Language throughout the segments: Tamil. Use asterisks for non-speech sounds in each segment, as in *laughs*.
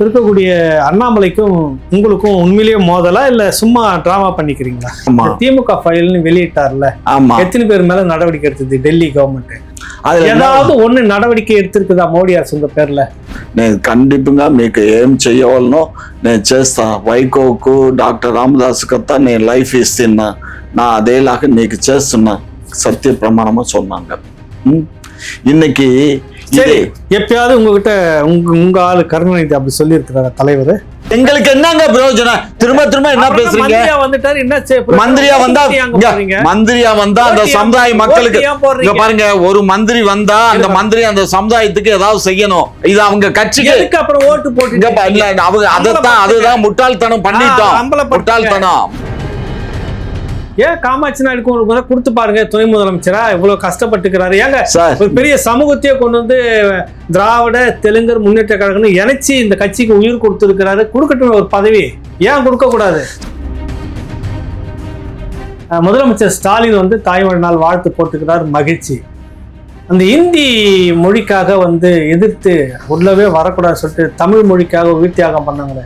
இருக்கக்கூடிய அண்ணாமலைக்கும் உங்களுக்கும் உண்மையிலேயே மோதலா இல்ல சும்மா டிராமா பண்ணிக்கிறீங்களா? திமுக ஃபைல்னு வெளியிட்டார்ல. ஆமா. எத்தனை பேர் மேல நடவடிக்கை எடுத்தது டெல்லி கவர்மெண்ட் அது ஏதாவது ஒண்ணு நடவடிக்கை எடுத்திருக்குதா మోడీ அரசுங்க పేర్ல నేను ఖండితంగా మీకు ఏం చేయవాలనో నేను చేస్తా వైకోకు డాక్టర్ రామదాస్ కత్తా నేను లైఫ్ ఇస్తున్నా నా అదేలాగా நீக்கு చేస్తున్నా சத்திய பிரமாணமாக சொன்னாங்க. இன்னைக்கு சரி இது எப்பயாவது உங்ககிட்ட உங்க உங்க ஆளு கருணாநிதி அப்படி சொல்லி இருக்கிறார தலைவர் எங்களுக்கு என்னங்க பிரயோஜனம் திரும்ப திரும்ப என்ன பேசுறீங்க மந்திரியா வந்துட்டாரு என்ன? மந்திரியா வந்தா. மந்திரியா வந்தா அந்த சமுதாய மக்களுக்கு? இங்க பாருங்க ஒரு மந்திரி வந்தா அந்த. மந்திரி அந்த சமுதாயத்துக்கு ஏதாவது செய்யணும் இது அவங்க கட்சிக்கு எதுக்கு அப்புறம் ஓட்டு போட்டு அவங்க அதைத்தான் அதுதான் முட்டாள்தனம் பண்ணிட்டோம். முட்டாள்தனம் ஏன் காமாட்சி நாயுடுக்கு ஒரு முறை கொடுத்து பாருங்க துணை முதலமைச்சரா? இவ்வளவு கஷ்டப்பட்டுக்கிறாரு. ஏங்க ஒரு பெரிய சமூகத்தையே கொண்டு வந்து திராவிட தெலுங்கர் முன்னேற்ற கழகம்னு இணைச்சு இந்த கட்சிக்கு உயிர் கொடுத்திருக்கிறாரு. கொடுக்கட்டும் ஒரு பதவி. ஏன் கொடுக்க கூடாது அஹ் முதலமைச்சர் ஸ்டாலின் வந்து தாய்மொழி நாள் வாழ்த்து போட்டுக்கிறார். மகிழ்ச்சி. அந்த இந்தி மொழிக்காக வந்து எதிர்த்து உள்ளவே வரக்கூடாதுன்னு சொல்லிட்டு தமிழ் மொழிக்காக உயிர் தியாகம் பண்ணாங்களே.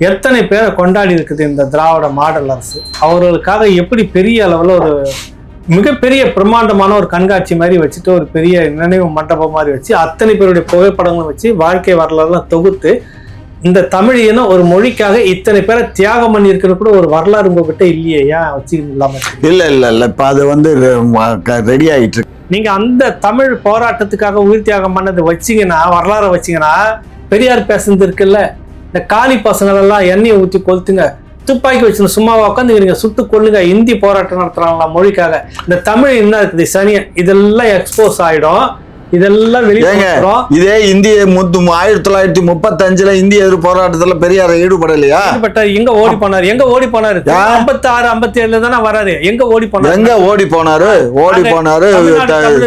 எத்தனை பேரை கொண்டாடி இருக்குது இந்த திராவிட மாடல் அரசு? அவர்களுக்காக எப்படி பெரிய அளவில் ஒரு மிகப்பெரிய பிரம்மாண்டமான ஒரு கண்காட்சி மாதிரி வச்சுட்டு ஒரு பெரிய நினைவு மண்டபம் மாதிரி வச்சு அத்தனை பேருடைய புகைப்படங்களும் வச்சு வாழ்க்கை வரலாறுலாம் தொகுத்து இந்த தமிழ் இனம் ஒரு மொழிக்காக இத்தனை பேரை தியாகம் பண்ணி கூட ஒரு வரலாறு உங்ககிட்ட இல்லையே? ஏன் வச்சுக்கணும் இல்லாம? இல்ல இல்ல இல்ல. இப்ப அது வந்து ரெடி இருக்கு. நீங்க அந்த தமிழ் போராட்டத்துக்காக உயிர் தியாகம் பண்ணதை வச்சீங்கன்னா வரலாறை வச்சீங்கன்னா பெரியார் பேசுனது இருக்குல்ல? இந்த காலி பசங்களெல்லாம் எண்ணெயை ஊற்றி கொளுத்துங்க. துப்பாக்கி வச்சு சும்மாவா உட்காந்துக்கிறீங்க சுட்டு கொள்ளுங்க இந்தி போராட்டம் நடத்துறாங்களா மொழிக்காக. இந்த தமிழ் என்ன இருக்குது சனியன்? இதெல்லாம் எக்ஸ்போஸ் ஆயிடும். இதெல்லாம் வெளியே. இதே இந்திய முத்து ஆயிரத்தி தொள்ளாயிரத்தி முப்பத்தஞ்சுல இந்திய எதிர்ப்பு போராட்டத்துல பெரியார் ஈடுபடலையா? ஈடுபட்டாரு. எங்க ஓடி போனாரு? எங்க ஓடி போனாரு? ஐம்பத்தி ஆறு ஐம்பத்தி ஏழுல தானே வராரு. எங்க ஓடி போனாரு? எங்க ஓடி போனாரு? ஓடி போனாரு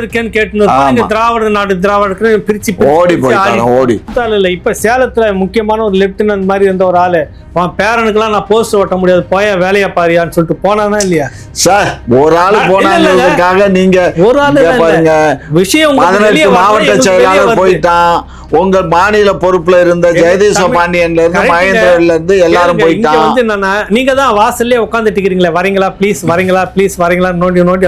இருக்கேன்னு. இங்க திராவிட நாடு திராவிட பிரிச்சு ஓடி போயிட்டாங்க ஓடி. இல்ல. இப்ப சேலத்துல முக்கியமான ஒரு லெப்டினன்ட் மாதிரி இருந்த ஒரு ஆளு. உன் பேரனுக்குலாம் நான் போஸ்ட் ஓட்ட முடியாது. போய வேலையா பாரியான்னு சொல்லிட்டு போனானா இல்லையா? சார் ஒரு ஆள் போனாங்கிறதுக்காக நீங்க ஒரு ஆளு. பாருங்க. விஷயம் வரல, மாவட்ட செயலாளர். போயிட்டான் உங்க மாநில பொறுப்புல இருந்த ஜெயதீச பாண்டியன்ல இருந்து. மகேந்திரன்ல இருந்து எல்லாரும் போயிட்டான் வந்து என்னன்னா நீங்க தான் வாசல்லே உட்காந்துட்டு இருக்கிறீங்களே வரீங்களா ப்ளீஸ் வரீங்களா ப்ளீஸ் வரீங்களா நோண்டி நோண்டி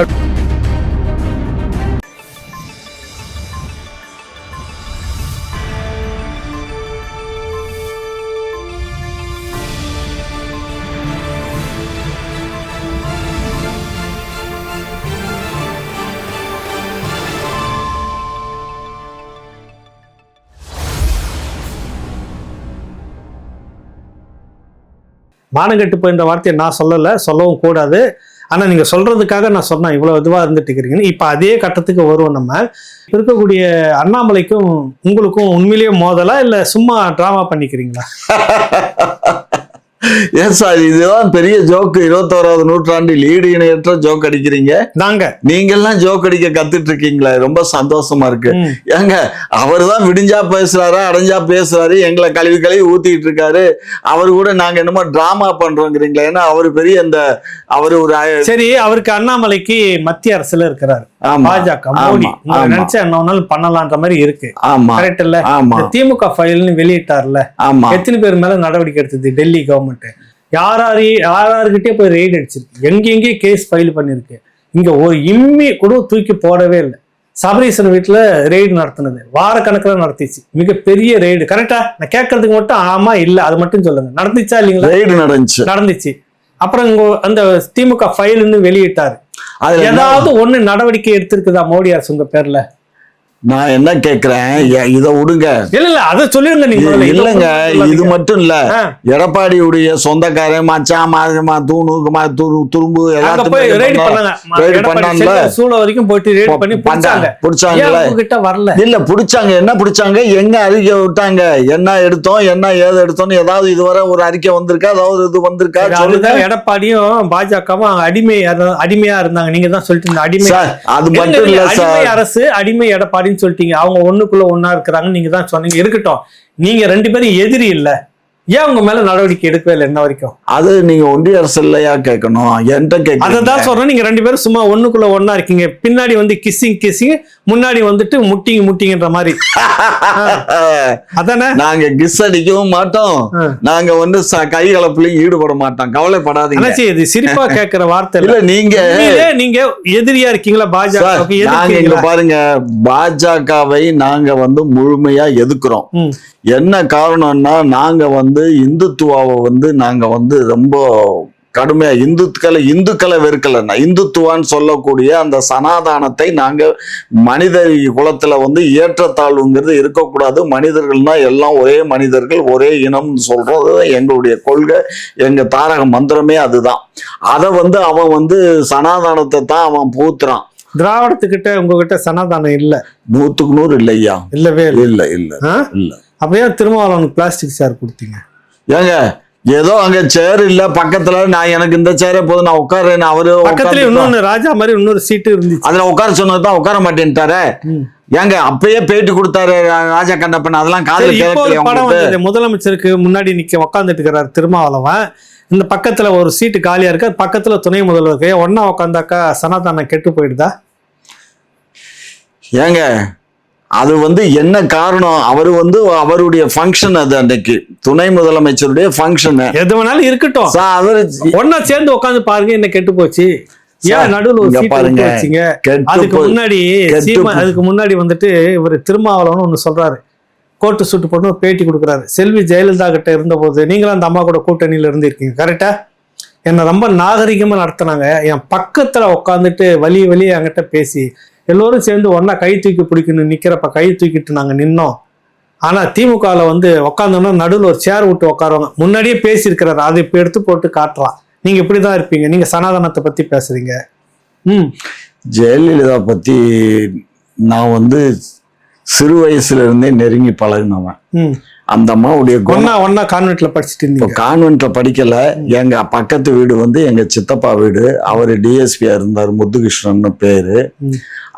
மானங்கெட்டு போய் இந்த வார்த்தையை நான் சொல்லலை சொல்லவும் கூடாது. ஆனால் நீங்கள் சொல்றதுக்காக நான் சொன்னேன் இவ்வளோ இதுவாக இருந்துட்டு இருக்கிறீங்கன்னு இப்போ அதே கட்டத்துக்கு வருவோம் நம்ம. இருக்கக்கூடிய அண்ணாமலைக்கும் உங்களுக்கும் உண்மையிலேயே மோதலா இல்லை சும்மா ட்ராமா பண்ணிக்கிறீங்களா? *laughs* ஏன் சார் இதுதான் பெரிய ஜோக்கு இருபத்தோராவது நூற்றாண்டில் ஈடு இணையற்ற ஜோக் அடிக்கிறீங்க. நாங்க. நீங்கெல்லாம் ஜோக் அடிக்க கத்துட்டு இருக்கீங்களே ரொம்ப சந்தோஷமா இருக்கு. ஏங்க அவர் தான் விடிஞ்சா பேசுறாரு அடைஞ்சா பேசுறாரு எங்களை கழுவி கழுவி ஊத்திட்டு இருக்காரு அவர் கூட நாங்க என்னமோ டிராமா பண்றோங்கிறீங்களா ஏன்னா அவர் பெரிய இந்த அவர் ஒரு சரி அவருக்கு அண்ணாமலைக்கு மத்திய அரசுல இருக்கிறாரு. பாஜக மோடி. நினைச்சா என்ன வேணாலும் பண்ணலான்ற மாதிரி இருக்கு. கரெக்ட் இல்ல? திமுக ஃபைல்னு வெளியிட்டார்ல. ஆமா. எத்தனை பேர் மேல நடவடிக்கை எடுத்தது? டெல்லி கவர்மெண்ட் யாராரு யாராருக்கிட்டே போய் ரெய்டு அடிச்சிருக்கு. எங்கெங்கே கேஸ் ஃபைல் பண்ணிருக்கு. இங்க ஒரு இம்மி கூட தூக்கி போடவே இல்லை. சபரீசன் வீட்டுல ரெய்டு நடத்தினது. வாரக்கணக்கில் நடத்திச்சு. மிகப்பெரிய ரெய்டு கரெக்டா நான் கேட்கறதுக்கு மட்டும் ஆமா இல்ல அது மட்டும் சொல்லுங்க. நடந்துச்சா இல்லைங்களா? ரைடு நடந்துச்சு. நடந்துச்சு. அப்புறம் இங்க அந்த திமுக ஃபைல்னு வெளியிட்டாரு. ஏதாவது ஒண்ணு நடவடிக்கை எடுத்திருக்குதா மோடி அரசு உங்க பேர்ல? நான் என்ன கேக்குறேன்? இத விடுங்க இல்ல இல்ல அதை சொல்லிருங்க நீங்க இல்லைங்க. இது மட்டும் இல்ல. எடப்பாடியுடைய சொந்தக்காரன் மச்சான் மாதமா தூணு மா- துரு துரும்பு போய் ரெய்டு பண்ணாங்க. எடப்பாடி வரைக்கும் போயிட்டு ரெய்டு பண்ணி பிடிச்சாங்க. ஏன் பிடிச்சாங்கல்ல உங்ககிட்ட வரல? இல்ல பிடிச்சாங்க. என்ன பிடிச்சாங்க? எங்க அறிக்கை விட்டாங்க? என்ன எடுத்தோம்? என்ன ஏது எடுத்தோம்னு ஏதாவது இதுவரை ஒரு அறிக்கை வந்திருக்கா? ஏதாவது இது வந்திருக்கா? சொல்லுங்க. எடப்பாடியும் பாஜகவும் அடிமை அடிமையா இருந்தாங்க. நீங்க தான் சொல்லிட்டு இருந்த அடிமை. அது மட்டும் இல்ல இருங்க, அடிமை சார் எடப்பாடின்னு சொல்லிட்டீங்க. அவங்க ஒண்ணுக்குள்ள ஒண்ணா இருக்கிறாங்க நீங்க தான் சொன்னீங்க. இருக்கட்டும். நீங்க ரெண்டு பேரும் எதிரி இல்ல. ஏன் உங்க மேல நடவடிக்கை எடுக்கவே இல்லை என்ன வரைக்கும்? அது நீங்க ஒன்றிய அரசு இல்லையா கேட்கணும்? என்கிட்ட அதை கேட்கணும் தான் சொல்றேன். நீங்க ரெண்டு பேரும் சும்மா ஒண்ணுக்குள்ள ஒண்ணா இருக்கீங்க. பின்னாடி வந்து கிஸ்ஸிங் கிஸ்ஸிங் முன்னாடி வந்துட்டு முட்டிங்க முட்டிங்கன்ற மாதிரி. *laughs* அதானே? நாங்க கிஸ் அடிக்கவும் மாட்டோம். நாங்க வந்து கை கலப்புலயும் ஈடுபட மாட்டோம். கவலைப்படாதீங்க. இது சிரிப்பா *laughs* கேட்கிற வார்த்தை இல்ல. நீங்க நீங்க எதிரியா இருக்கீங்களா? எதிர்க்கீங்களா? பாருங்க. பாஜகவை நாங்க வந்து முழுமையா எதுக்குறோம். என்ன காரணம்னா நாங்க வந்து இந்துத்துவாவை வந்து நாங்க வந்து ரொம்ப கடுமையா இந்துக்களை இந்துக்களை வெறுக்கலன்னா இந்துத்துவான்னு சொல்லக்கூடிய அந்த சனாதானத்தை நாங்க மனித குலத்துல வந்து ஏற்றத்தாழ்வுங்கிறது இருக்கக்கூடாது. மனிதர்கள்னா எல்லாம் ஒரே மனிதர்கள் ஒரே இனம்னு சொல்றது எங்களுடைய கொள்கை. எங்க தாரக மந்திரமே அதுதான். அதை வந்து அவன் வந்து சனாதானத்தை தான் அவன் பூத்துறான் திராவிடத்துக்கிட்ட உங்ககிட்ட சனாதானம் இல்ல. நூத்துக்கு நூறு இல்லையா இல்லவே இல்ல. இல்ல இல்ல? இல்ல. அப்ப ஏன் திருமாவளவனுக்கு பிளாஸ்டிக் சேர் கொடுத்தீங்க? ஏங்க ஏதோ அங்க சேர் இல்ல பக்கத்துல நான் எனக்கு இந்த சேரே போதும் நான் உட்கார்றேன் அவரு பக்கத்துல. இன்னொன்னு ராஜா மாதிரி இன்னொரு சீட்டு இருந்துச்சு. அதுல உட்கார சொன்னதுதான் உட்கார மாட்டேன்ட்டாரு. ஏங்க அப்பயே பேட்டி கொடுத்தாரு ராஜா கண்ணப்பன் அதெல்லாம் காதுல படம் முதலமைச்சருக்கு முன்னாடி நிக்க உட்காந்துட்டு இருக்கிறார் திருமாவளவன். இந்த பக்கத்துல ஒரு சீட்டு காலியா இருக்கு பக்கத்துல துணை முதல்வர் ஒன்னா உட்காந்தாக்கா சனாதானம் கெட்டு போயிடுதா? ஏங்க அது வந்து என்ன காரணம்? அவரு வந்து அவருடைய ஃபங்க்ஷன் அது அன்னைக்கு. துணை முதலமைச்சருடைய ஃபங்க்ஷன் எது வேணாலும் இருக்கட்டும். அவரு ஒன்னா சேர்ந்து உட்காந்து பாருங்க என்ன கெட்டு போச்சு. ஏன் நடுவுல பாருங்க. அதுக்கு முன்னாடி அதுக்கு முன்னாடி வந்துட்டு இவர் திருமாவளவன் ஒண்ணு சொல்றாரு. கோட்டு சுட்டு போட்டு ஒரு பேட்டி கொடுக்குறாரு. செல்வி ஜெயலலிதா கிட்ட இருந்தபோது நீங்களும் அந்த அம்மா கூட கூட்டணியில இருந்திருக்கீங்க கரெக்டா என்னை ரொம்ப நாகரிகமா நடத்துனாங்க. என் பக்கத்துல உட்காந்துட்டு வலி வலி என்கிட்ட பேசி எல்லோரும் சேர்ந்து ஒண்ணா கை தூக்கி பிடிக்கணும் நிக்கிறப்ப கை தூக்கிட்டு நாங்க நின்னோம். ஆனா திமுகவில் வந்து உட்காந்தோம்னா நடுவில் ஒரு சேர் விட்டு உட்காருவாங்க முன்னாடியே பேசியிருக்கிறாரு. அதை இப்போ எடுத்து போட்டு காட்டுறான். நீங்க இப்படிதான் இருப்பீங்க. நீங்க சனாதனத்தை பத்தி பேசுறீங்க. ம். ஜெயலலிதா பத்தி நான் வந்து சிறு வயசுல இருந்தே நெருங்கி பழகினவன். ம். அந்த அம்மாவுடைய ஒன்னா ஒன்னா கான்வென்ட்ல படிச்சுட்டு இருந்தீங்க கான்வென்ட்ல படிக்கல. எங்க பக்கத்து வீடு வந்து எங்க சித்தப்பா வீடு. அவர் டிஎஸ்பியா இருந்தார் முத்துகிருஷ்ணன் பேரு.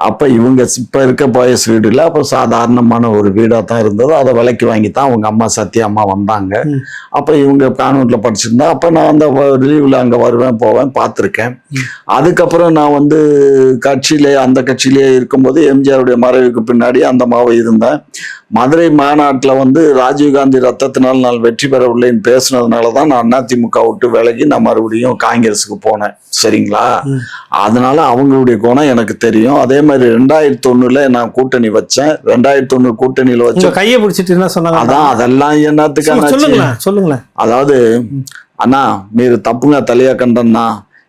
அப்ப இவங்க இப்ப இருக்க பாயஸ் வீடு இல்ல அப்ப சாதாரணமான ஒரு வீடா தான் இருந்தது. அதை விலைக்கு வாங்கி தான் அவங்க அம்மா சத்யா அம்மா வந்தாங்க. அப்ப இவங்க கான்வென்ட்ல படிச்சிருந்தா அப்ப நான் அந்த லீவ்ல அங்க வருவேன் போவேன் பார்த்துருக்கேன். அதுக்கப்புறம் நான் வந்து கட்சியிலே அந்த கட்சியிலே இருக்கும்போது எம்ஜிஆருடைய மறைவுக்கு பின்னாடி அந்த மாவை இருந்தேன். மதுரை மாநாட்டில் வந்து ராஜீவ்காந்தி ரத்தத்தினால் நான் வெற்றி பெறவில்லைன்னு பேசினதுனால தான் நான் அதிமுக விட்டு விலகி நான் மறுபடியும் காங்கிரஸுக்கு போனேன். சரிங்களா? அதனால அவங்களுடைய குணம் எனக்கு தெரியும். அதே மாதிரி ரெண்டாயிரத்தி ஒண்ணுல நான் கூட்டணி வச்சேன். ரெண்டாயிரத்தி ஒண்ணு கூட்டணியில வச்சேன் கையை பிடிச்சிட்டு என்ன சொன்னாங்க? அதான் அதெல்லாம் என்னத்துக்கான சொல்லுங்களேன் சொல்லுங்களேன். அதாவது அண்ணா நீர் தப்புங்க தலையா கண்டன்னா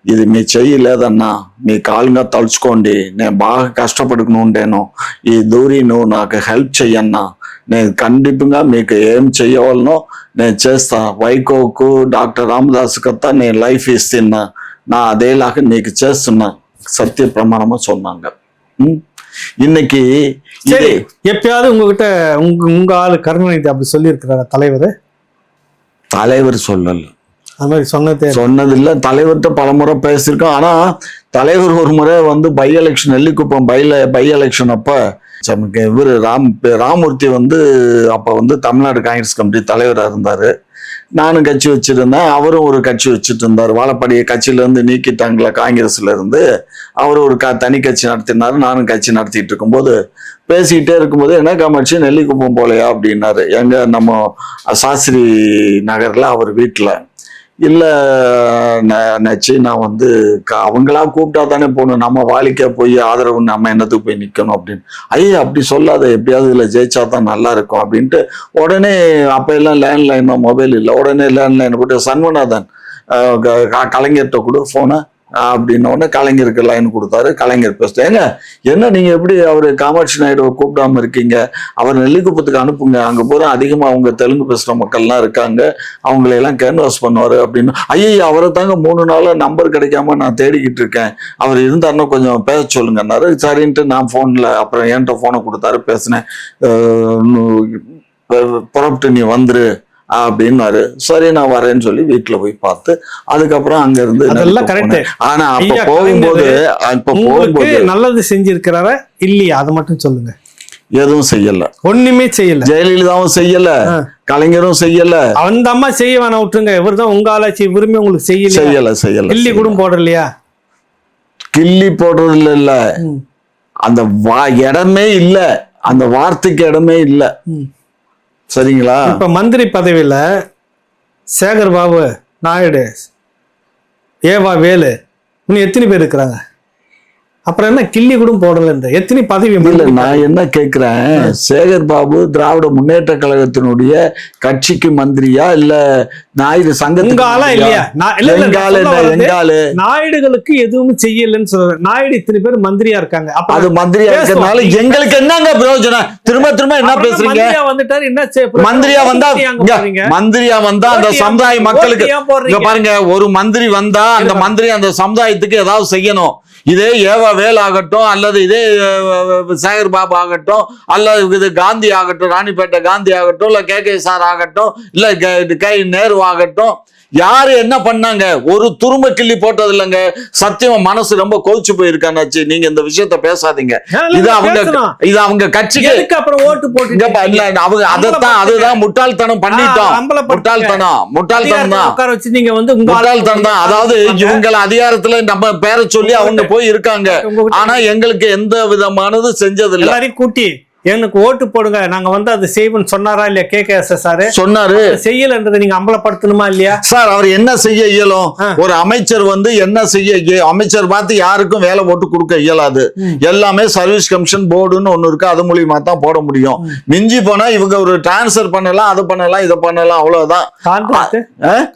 ఇది మీ చెయ్యి లేదన్నా నీ కాలుగా తలుచుకోండి నేను బాగా కష్టపడుకుని ఉండేను ఈ దూరి నాకు హెల్ప్ చెయ్యన్నా నేను ఖండితంగా మీకు ఏం చేయవలనో నేను చేస్తా వైకోకు డాక్టర్ రామదాస్ కత్తా నేను లైఫ్ ఇస్తున్నా நான் அதேலாக நீக்கு சேசுன்னா சத்திய பிரமாணமா சொன்னாங்க இன்னைக்கு சரி எப்பயாவது உங்ககிட்ட உங்க உங்க ஆளு கருணாநிதி அப்படி சொல்லியிருக்கிறார தலைவர் தலைவர் சொல்லல சொன்னதே சொன்னதில்ல. தலைவர்கிட்ட பல முறை பேசியிருக்கோம். ஆனா தலைவர் ஒரு முறை வந்து பை எலெக்ஷன் நெல்லிக்குப்பம் பைல பை எலெக்ஷன் அப்ப இவர் ராம் ராமூர்த்தி வந்து அப்ப வந்து தமிழ்நாடு காங்கிரஸ் கமிட்டி தலைவரா இருந்தாரு. நானும் கட்சி வச்சிருந்தேன். அவரும் ஒரு கட்சி வச்சுட்டு இருந்தார். வாழப்பாடிய கட்சியில இருந்து நீக்கிட்டாங்களா காங்கிரஸ்ல இருந்து அவர் ஒரு க தனி கட்சி நடத்தினார். நானும் கட்சி நடத்திட்டு இருக்கும்போது பேசிக்கிட்டே இருக்கும்போது என்ன காமாட்சி நெல்லிக்குப்பம் போலையா? அப்படின்னாரு. எங்க நம்ம சாஸ்திரி நகர்ல அவர் வீட்டுல இல்லை நச்சு நான் வந்து அவங்களா கூப்பிட்டா தானே போகணும். நம்ம வாலிக்கா போய் ஆதரவு நம்ம என்னத்துக்கு போய் நிற்கணும் அப்படின்னு. ஐயா அப்படி சொல்லாத. எப்படியாவது இதில் ஜெயிச்சா தான் நல்லா இருக்கும் அப்படின்ட்டு உடனே அப்போ எல்லாம் லேண்ட்லைன் மொபைல் இல்லை. உடனே லேண்ட்லைன் போட்டு சன்வனாதன் க- க- கலைஞர்கிட்ட கொடு ஃபோனை அப்படின்னோடனே கலைஞருக்கு லைன் கொடுத்தாரு. கலைஞர் பேசுறது ஏங்க என்ன நீங்கள் எப்படி அவர் காமாட்சி நாயுடுவை கூப்பிடாம இருக்கீங்க? அவர் நெல்லிக்குப்பத்துக்கு அனுப்புங்க. அங்கே பூரா அதிகமாக அவங்க தெலுங்கு பேசுகிற மக்கள்லாம் இருக்காங்க. அவங்களையெல்லாம் கேன்வாஸ் பண்ணுவார் அப்படின்னு. ஐயோ அவரை தாங்க மூணு நாளாக நம்பர் கிடைக்காம நான் தேடிக்கிட்டு இருக்கேன். அவர் இருந்தாருன்னா கொஞ்சம் பேச சொல்லுங்கன்னாரு. சரின்ட்டு நான் ஃபோனில் அப்புறம் என்கிட்ட ஃபோனை கொடுத்தாரு. பேசினேன். புறப்பட்டு நீ வந்துரு. அப்படின்னாரு. சரி நான் வரேன்னு சொல்லி வீட்டுல போய் பார்த்து அதுக்கப்புறம் அங்க இருந்து அதெல்லாம். போனேன். ஆனா அப்ப போகும்போது இப்ப உங்களுக்கு போகும்போது நல்லது செஞ்சிருக்கிறாரா இல்லையா? அதை மட்டும் சொல்லுங்க. எதுவும் செய்யல. ஒண்ணுமே செய்யல. ஜெயலலிதாவும் செய்யல. கலைஞரும் செய்யல. அந்த அம்மா செய்ய வேணாம் விட்டுருங்க. இவர் தான் உங்க ஆளாச்சு இவருமே உங்களுக்கு செய்யல செய்யல செய்யல கில்லி கூட. போடலையா கிள்ளி போடுறது இல்ல. இல்ல. அந்த இடமே இல்ல. அந்த வார்த்தைக்கு இடமே இல்ல. சரிங்களா? இப்ப மந்திரி பதவியில சேகர் பாபு நாயுடு ஏவா வேலு இன்னும் எத்தனை பேர் இருக்கிறாங்க? அப்புறம் என்ன கிள்ளி கூட போடல எத்தனை பதவி இல்ல நான் என்ன கேக்குறேன்? சேகர் பாபு திராவிட முன்னேற்ற கழகத்தினுடைய கட்சிக்கு மந்திரியா இல்ல நாயுடு சங்கத்துக்கு நாயுடுகளுக்கு எதுவும் செய்யலன்னு சொல்றேன் நாயுடு இத்தனை பேர் மந்திரியா இருக்காங்க. அப்ப அது மந்திரியா. இருக்கிறதுனால எங்களுக்கு என்னங்க பிரயோஜனம்? திரும்ப திரும்ப என்ன பேசுறீங்க? வந்துட்டாரு என்ன செய்ய மந்திரியா வந்தா? மந்திரியா வந்தா அந்த சமுதாய? மக்களுக்கு பாருங்க ஒரு மந்திரி வந்தா அந்த. மந்திரி அந்த சமுதாயத்துக்கு ஏதாவது செய்யணும். இதே ஏவா வேல் ஆகட்டும் அல்லது இதே சேகர் பாபு ஆகட்டும் அல்லது இது காந்தி ஆகட்டும் ராணிப்பேட்டை காந்தி ஆகட்டும் இல்ல கே கே சார் ஆகட்டும் இல்ல க- கை நேரு ஆகட்டும் யாரு என்ன பண்ணாங்க? ஒரு துரும்ப கிள்ளி போட்டது இல்லைங்க சத்தியமா மனசு ரொம்ப கொதிச்சு போயிருக்கானாச்சு நீங்க இந்த விஷயத்த பேசாதீங்க. இது அவங்க. இது அவங்க கட்சிக்கு அப்புறம் ஓட்டு போட்டு அவங்க அதைத்தான் அதுதான் முட்டாள்தனம் பண்ணிட்டோம். முட்டாள்தனம் முட்டாள்தனம் தான். உட்கார வச்சு நீங்க வந்து முட்டாள்தனம் தான். அதாவது இவங்கள அதிகாரத்துல நம்ம பேரை சொல்லி அவங்க போய் இருக்காங்க ஆனா எங்களுக்கு எந்த விதமானது செஞ்சது இல்ல கூட்டி எனக்கு ஓட்டு போடுங்க. நாங்க வந்து அதை செய்வோம்னு சொன்னாரா இல்லையா கே கே எஸ் சார்? சொன்னாரு. செய்யலன்றதை நீங்க அம்பலப்படுத்தணுமா இல்லையா? சார் அவர் என்ன செய்ய இயலும். ஒரு அமைச்சர் வந்து என்ன செய்ய அமைச்சர் பார்த்து யாருக்கும் வேலை போட்டு கொடுக்க இயலாது. எல்லாமே சர்வீஸ் கமிஷன் போர்டுன்னு ஒண்ணு இருக்கு. அது மூலியமா தான் போட முடியும். மிஞ்சி போனா இவங்க ஒரு டிரான்ஸ்ஃபர் பண்ணலாம் அது பண்ணலாம் இதை பண்ணலாம் அவ்வளவுதான். கான்ட்ராக்ட்?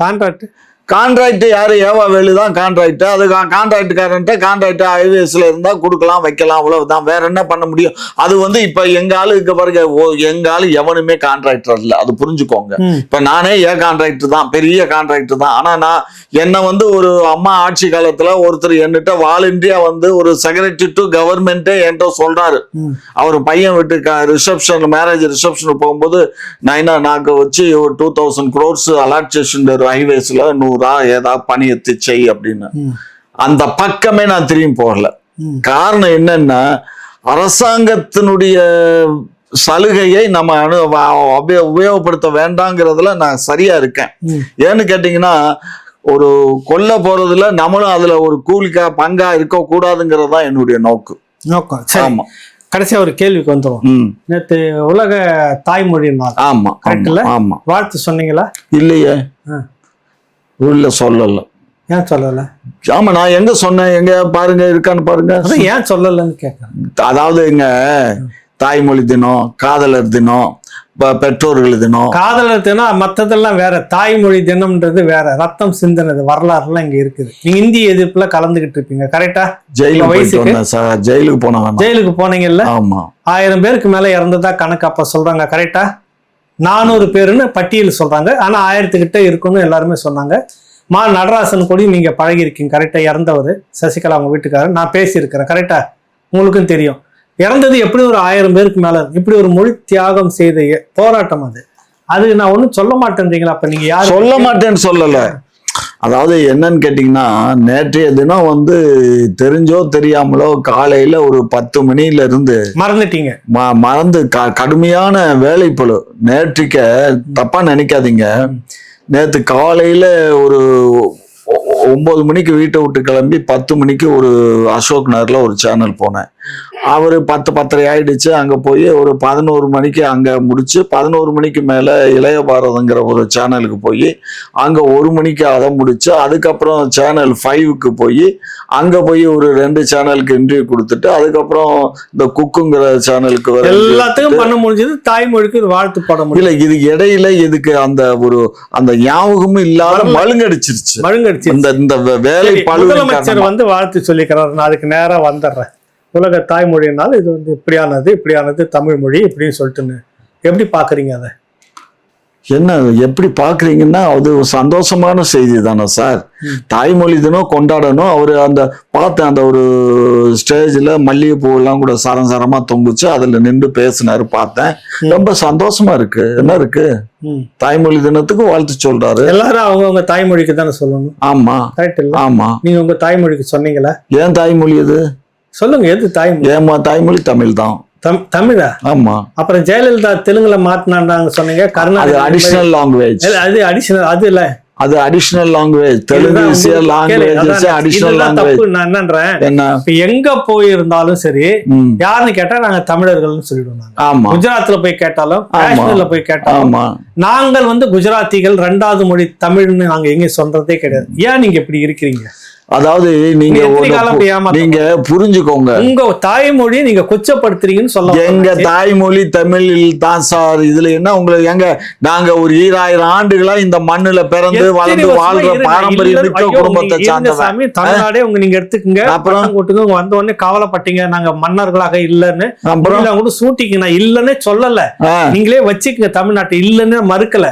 கான்ட்ராக்ட் கான்ட்ராக்ட் யாரு? ஏவா வேலு தான் கான்ட்ராக்ட் அது கான்ட்ராக்டுக்காரன்ட்ட கான்ட்ராக்ட் ஹைவேஸ்ல இருந்தா கொடுக்கலாம் வைக்கலாம் அவ்வளவுதான். வேற என்ன பண்ண முடியும்? அது வந்து இப்ப எங்க ஆளு இங்க பாருங்க எங்க ஆளு எவனுமே கான்ட்ராக்டர் இல்ல. அது புரிஞ்சுக்கோங்க. இப்ப நானே ஏன் கான்ட்ராக்டர் தான் பெரிய கான்ட்ராக்டர் தான். ஆனா நான் என்ன வந்து ஒரு அம்மா ஆட்சி காலத்துல ஒருத்தர் என்கிட்ட வாலண்டியா வந்து ஒரு செக்ரட்டரி டு கவர்மெண்ட்டே என்கிட்ட சொல்றாரு. அவர் பையன் வீட்டு ரிசப்ஷன் மேரேஜ் ரிசப்ஷன் போகும்போது நான் என்ன நாங்க வச்சு ஒரு டூ தௌசண்ட் க்ரோர்ஸ் அலாட்சேஷன் ஹைவேஸ்ல நூறா ஏதாவது பணி எத்தி செய் அப்படின்னு. அந்த பக்கமே நான் திரும்பி போகல. காரணம் என்னன்னா அரசாங்கத்தினுடைய சலுகையை நம்ம அனு உபயோகப்படுத்த வேண்டாங்கிறதுல நான் சரியா இருக்கேன். ஏன்னு கேட்டீங்கன்னா ஒரு கொல்ல போறதுல நம்மளும் அதுல ஒரு கூலிக்கா பங்கா இருக்க கூடாதுங்கிறது தான் என்னுடைய நோக்கு. நோக்கம் சரி. ஆமா. கடைசியா ஒரு கேள்விக்கு வந்துரும் ம். நேத்து உலக தாய்மொழி நாள். ஆமா இல்ல? ஆமா. வாழ்த்து சொன்னீங்களா? இல்லையே. இல்ல சொல்லல. ஏன் சொல்லல? ஆமா நான் எங்க சொன்னேன்? எங்க பாருங்க இருக்கான்னு பாருங்க. ஏன் சொல்லலன்னு கேட்கறேன் அதாவது இங்க தாய்மொழி தினம் காதலர் தினம் பெற்றோர்கள் தினம். காதலர் தினம் மத்ததெல்லாம் வேற. தாய்மொழி தினம்ன்றது வேற. ரத்தம் சிந்தினது வரலாறுலாம் இங்க இருக்குது. நீங்க இந்திய எதிர்ப்புல கலந்துகிட்டு இருப்பீங்க கரெக்டா ஜெயிலுக்கு வயசுக்கு? ஜெயிலுக்கு போன வேணாம் ஜெயிலுக்கு போனீங்கல்ல? ஆமா. ஆயிரம் பேருக்கு மேல இறந்ததா கணக்கு அப்ப சொல்றாங்க கரெக்டா நானூறு பேருன்னு பட்டியல் சொல்கிறாங்க ஆனால் ஆயிரத்துக்கிட்ட இருக்குன்னு எல்லாருமே சொன்னாங்க. மா நடராசன் கூட நீங்கள் பழகிருக்கீங்க கரெக்டாக இறந்தவர். சசிகலா அவங்க வீட்டுக்காரர். நான் பேசியிருக்கிறேன். கரெக்டாக உங்களுக்கும் தெரியும். இறந்தது எப்படி ஒரு ஆயிரம் பேருக்கு மேலே இப்படி ஒரு மொழி தியாகம் செய்த போராட்டம் அது. அது நான் ஒன்றும் சொல்ல மாட்டேன்றீங்களா? அப்போ நீங்கள் யார்? சொல்ல மாட்டேன்னு சொல்லலை. அதாவது என்னன்னு கேட்டீங்கன்னா நேற்றைய தினம் வந்து தெரிஞ்சோ தெரியாமலோ காலையில ஒரு பத்து மணில இருந்து மறந்துட்டீங்க. ம- மறந்து க கடுமையான வேலைப்பளு. நேற்றுக்க தப்பா நினைக்காதீங்க. நேத்து காலையில ஒரு ஒ- ஒ- ஒன்பது மணிக்கு வீட்டை விட்டு கிளம்பி பத்து மணிக்கு ஒரு அசோக் நகர்ல ஒரு சேனல் போனேன். அவரு பத்து பத்தரை ஆயிடுச்சு. அங்க போய் ஒரு பதினோரு மணிக்கு அங்க முடிச்சு பதினோரு மணிக்கு மேல இளைய பாரதங்கிற ஒரு சேனலுக்கு போய் அங்க ஒரு மணிக்கு அதை முடிச்சு அதுக்கப்புறம் சேனல் ஃபைவுக்கு போய் அங்க போய் ஒரு ரெண்டு சேனலுக்கு இன்டர்வியூ கொடுத்துட்டு அதுக்கப்புறம் இந்த குக்குங்கிற சேனலுக்கு வர எல்லாத்துக்கும் பண்ண முடிஞ்சது தாய்மொழிக்கு வாழ்த்து போட முடியும் இல்ல இது இடையில இதுக்கு அந்த ஒரு அந்த ஞாபகமும் இல்லாத. மழுங்கடிச்சிருச்சு. மழுங்கடிச்சு இந்த இந்த வேலை முதலமைச்சர். வந்து வாழ்த்து சொல்லிக்கிறார். நான் அதுக்கு நேரா வந்துடுறேன். உலக தாய்மொழினால இது வந்து இப்படியானது இப்படியானது தமிழ் மொழி இப்படின்னு சொல்லிட்டுன்னு. எப்படி பாக்குறீங்க அதை? என்ன எப்படி பாக்குறீங்கன்னா அது ஒரு சந்தோஷமான செய்தி தானே சார். தாய்மொழி தினம் கொண்டாடணும். அவரு அந்த பார்த்தேன் அந்த ஒரு ஸ்டேஜ்ல மல்லிகைப்பூ எல்லாம் கூட சரம் சரமா தொங்குச்சு. அதுல நின்று பேசினாரு பார்த்தேன். ரொம்ப சந்தோஷமா இருக்கு. என்ன இருக்கு. தாய்மொழி தினத்துக்கு வாழ்த்து சொல்றாரு. எல்லாரும் அவங்கவுங்க தாய்மொழிக்கு தானே சொல்லணும். ஆமா. கரெக்ட் ஆமா. நீங்க உங்க தாய்மொழிக்கு சொன்னீங்களா? ஏன் தாய்மொழி இது? சொல்லுங்க எது தாய்மொழி? ஏமா தாய்மொழி தமிழ் தான் தமிழா? ஆமா. அப்புறம் ஜெயலலிதா தெலுங்குல மாத்தினாங்க சொன்னீங்க கர்நாடகா அடிஷனல் லாங்குவேஜ் அது அடிஷனல் அது இல்ல. அது additional language Telugu language additional language நான் என்னன்றேன். என்ன? இப்ப எங்க போயிருந்தாலும் சரி யாருன்னு கேட்டா நாங்க தமிழர்கள்னு சொல்லிடுவோம் ஆமா. குஜராத்ல போய் கேட்டாலும். காஷ்மீர்ல போய் கேட்டாலும் ஆமா. நாங்கள் வந்து குஜராத்திகள் ரெண்டாவது மொழி தமிழ்னு நாங்க எங்கேயும் சொல்றதே கிடையாது. ஏன் நீங்க இப்படி இருக்கிறீங்க? அதாவது நீங்க நீங்க புரிஞ்சுக்கோங்க. உங்க தாய்மொழியை நீங்க கொச்சப்படுத்துறீங்கன்னு சொல்ல எங்க. தாய்மொழி தமிழில் தான் சார். இதுல என்ன உங்களுக்கு எங்க நாங்க ஒரு ஈராயிரம் ஆண்டுகளா இந்த மண்ணுல பிறந்து வளர்ந்து வாழ்ற பாரம்பரிய மிக்க குடும்பத்தை சார்ந்தவன். சாமி, தமிழ்நாடே உங்க நீங்க எடுத்துக்கங்க. அப்புறம்? கொட்டுங்க உங்க வந்த உடனே கவலைப்பட்டீங்க. நாங்க மன்னர்களாக இல்லைன்னு. அப்புறம்? கூட சூட்டிங்க நான் இல்லைன்னே சொல்லல. நீங்களே வச்சுக்கங்க. தமிழ்நாட்டை இல்லைன்னு மறுக்கல.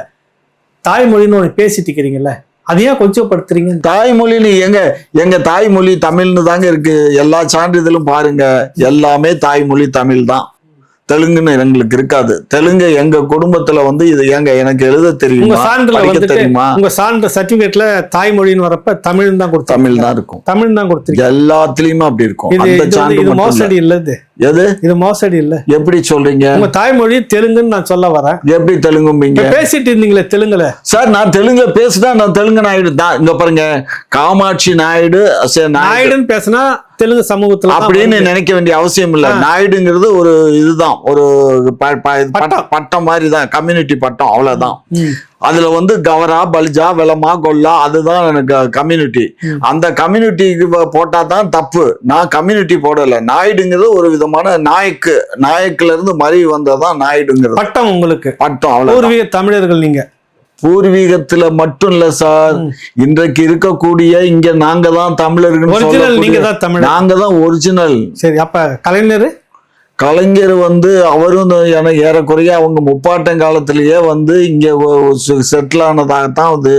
தாய்மொழின்னு ஒண்ணு பேசிட்டு இருக்கிறீங்கல்ல? அது ஏன் கொச்சப்படுத்துறீங்க தாய்மொழின்னு எங்க எங்க தாய்மொழி தமிழ்னு தாங்க இருக்கு. எல்லா சான்றிதழும் பாருங்க. எல்லாமே தாய்மொழி தமிழ் தான். தெலுங்குன்னு எங்களுக்கு இருக்காது. தெலுங்கு எங்க குடும்பத்துல வந்து இது எங்க எனக்கு எழுத தெரியுமா? படிக்க தெரியுமா? உங்க சான்று சர்டிபிகேட்ல தாய்மொழின்னு வரப்ப தமிழ் தான் கொடுத்தாங்க தமிழ் தான் இருக்கும். தமிழ் தான் கொடுத்துருக்கீங்க. எல்லாத்துலயுமே அப்படி இருக்கும். அந்த சான்று. மோசடி இல்ல இது. எது? இது மோசடி இல்ல. எப்படி சொல்றீங்க? உங்க தாய்மொழி தெலுங்குன்னு நான் சொல்ல வரேன். எப்படி தெலுங்கும்பீங்க? பேசிட்டு இருந்தீங்களே தெலுங்குல. சார் நான் தெலுங்குல பேசினா நான் தெலுங்கு நாயுடு. தான் இங்க பாருங்க காமாட்சி நாயுடு நாயுடுன்னு பேசினா தெலுங்கு சமூகத்துல அப்படின்னு. நினைக்க வேண்டிய அவசியம் இல்ல. நாயுடுங்கிறது ஒரு இதுதான். ஒரு பட்டம். பட்டம் மாதிரி தான். கம்யூனிட்டி பட்டம். அவ்வளவுதான். அதுல வந்து கவரா பல்ஜா வெளமா கொல்லா அதுதான் எனக்கு கம்யூனிட்டி. அந்த கம்யூனிட்டிக்கு போட்டா தான் தப்பு. நான் கம்யூனிட்டி போடல. நாயுடுங்கிறது ஒரு விதமான நாயக்கு நாயக்குல இருந்து மறி வந்ததான் நாயுடுங்கிறது. பட்டம் உங்களுக்கு. பட்டம் அவ்வளவு பூர்வீக தமிழர்கள் நீங்க. பூர்வீகத்துல மட்டும் இல்ல சார். இன்றைக்கு இருக்கக்கூடிய இங்க நாங்க தான் தமிழர்கள் நீங்க தான் தமிழ் நாங்க தான் ஒரிஜினல் சரி அப்ப கலைஞர்? கலைஞர் வந்து அவரும் என ஏறக்குறைய அவங்க முப்பாட்டம் காலத்திலேயே வந்து இங்க செட்டில் ஆனதாகத்தான் வந்து